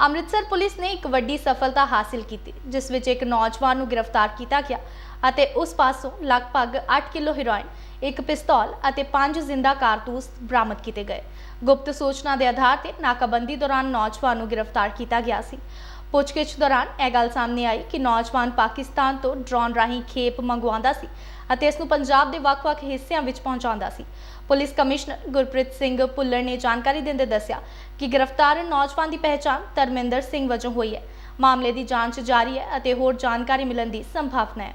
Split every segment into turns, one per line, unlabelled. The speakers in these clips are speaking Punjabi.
ਅੰਮ੍ਰਿਤਸਰ ਪੁਲਿਸ ਨੇ ਇੱਕ ਵੱਡੀ ਸਫਲਤਾ ਹਾਸਲ ਕੀਤੀ, ਜਿਸ ਵਿੱਚ ਇੱਕ ਨੌਜਵਾਨ ਨੂੰ ਗ੍ਰਿਫਤਾਰ ਕੀਤਾ ਗਿਆ। ਅਤੇ ਉਸ ਪਾਸੋਂ ਲਗਭਗ 8 ਕਿਲੋ ਹੈਰੋਇਨ, ਇੱਕ ਪਿਸਤੌਲ ਅਤੇ 5 ਜ਼ਿੰਦਾ ਕਾਰਤੂਸ ਬਰਾਮਦ ਕੀਤੇ ਗਏ। ਗੁਪਤ ਸੂਚਨਾ ਦੇ ਆਧਾਰ ਤੇ ਨਾਕਾਬੰਦੀ ਦੌਰਾਨ ਨੌਜਵਾਨ ਨੂੰ ਗ੍ਰਿਫਤਾਰ ਕੀਤਾ ਗਿਆ ਸੀ। ਪੁੱਛਗਿੱਛ ਦੌਰਾਨ ਇਹ ਗੱਲ ਸਾਹਮਣੇ ਆਈ ਕਿ ਨੌਜਵਾਨ ਪਾਕਿਸਤਾਨ ਤੋਂ ਡਰੋਨ ਰਾਹੀਂ ਖੇਪ ਮੰਗਵਾਉਂਦਾ ਸੀ ਅਤੇ ਇਸ ਨੂੰ ਪੰਜਾਬ ਦੇ ਵੱਖ-ਵੱਖ ਹਿੱਸਿਆਂ ਵਿੱਚ ਪਹੁੰਚਾਉਂਦਾ ਸੀ। ਪੁਲਿਸ ਕਮਿਸ਼ਨਰ ਗੁਰਪ੍ਰੀਤ ਸਿੰਘ ਭੁੱਲਰ ਨੇ ਜਾਣਕਾਰੀ ਦਿੰਦੇ ਦੱਸਿਆ ਕਿ ਗ੍ਰਿਫਤਾਰ ਨੌਜਵਾਨ ਦੀ ਪਹਿਚਾਣ ਧਰਮਿੰਦਰ ਸਿੰਘ ਵਜੋਂ ਹੋਈ ਹੈ। ਮਾਮਲੇ ਦੀ ਜਾਂਚ ਜਾਰੀ ਹੈ ਅਤੇ ਹੋਰ ਜਾਣਕਾਰੀ ਮਿਲਣ ਦੀ ਸੰਭਾਵਨਾ ਹੈ।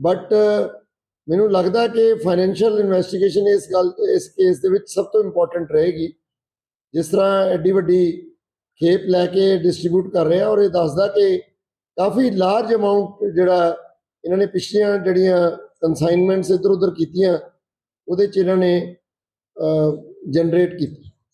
ਬਟ uh, ਮੈਨੂੰ ਲੱਗਦਾ ਕਿ ਫਾਈਨੈਂਸ਼ੀਅਲ ਇਨਵੈਸਟੀਗੇਸ਼ਨ ਇਸ ਗੱਲ, ਇਸ ਕੇਸ ਦੇ ਵਿੱਚ ਸਭ ਤੋਂ ਇੰਪੋਰਟੈਂਟ ਰਹੇਗੀ। ਜਿਸ ਤਰ੍ਹਾਂ ਐਡੀ ਵੱਡੀ ਖੇਪ ਲੈ ਕੇ ਡਿਸਟ੍ਰੀਬਿਊਟ ਕਰ ਰਿਹਾ ਔਰ ਇਹ ਦੱਸਦਾ ਕਿ ਕਾਫੀ ਲਾਰਜ ਅਮਾਉਂਟ ਜਿਹੜਾ ਇਹਨਾਂ ਨੇ ਪਿਛਲੀਆਂ ਜਿਹੜੀਆਂ ਕਨਸਾਈਨਮੈਂਟਸ ਇੱਧਰ ਉੱਧਰ ਕੀਤੀਆਂ, ਉਹਦੇ ਚ ਇਹਨਾਂ ਨੇ ਜਨਰੇਟ ਕੀਤੀ।